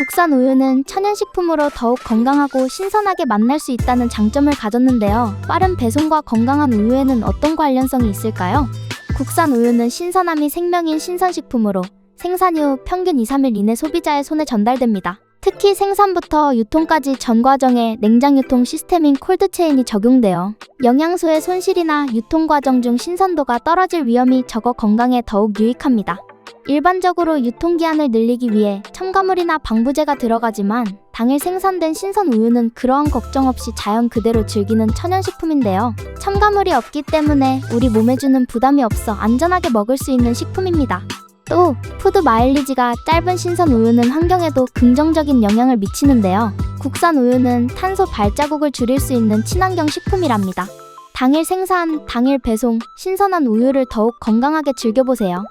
국산 우유는 천연식품으로 더욱 건강하고 신선하게 만날 수 있다는 장점을 가졌는데요. 빠른 배송과 건강한 우유에는 어떤 관련성이 있을까요? 국산 우유는 신선함이 생명인 신선식품으로 생산 이후 평균 2, 3일 이내 소비자의 손에 전달됩니다. 특히 생산부터 유통까지 전 과정에 냉장 유통 시스템인 콜드체인이 적용되어 영양소의 손실이나 유통 과정 중 신선도가 떨어질 위험이 적어 건강에 더욱 유익합니다. 일반적으로 유통기한을 늘리기 위해 첨가물이나 방부제가 들어가지만 당일 생산된 신선 우유는 그러한 걱정 없이 자연 그대로 즐기는 천연식품인데요. 첨가물이 없기 때문에 우리 몸에 주는 부담이 없어 안전하게 먹을 수 있는 식품입니다. 또 푸드 마일리지가 짧은 신선 우유는 환경에도 긍정적인 영향을 미치는데요. 국산 우유는 탄소 발자국을 줄일 수 있는 친환경 식품이랍니다. 당일 생산, 당일 배송, 신선한 우유를 더욱 건강하게 즐겨보세요.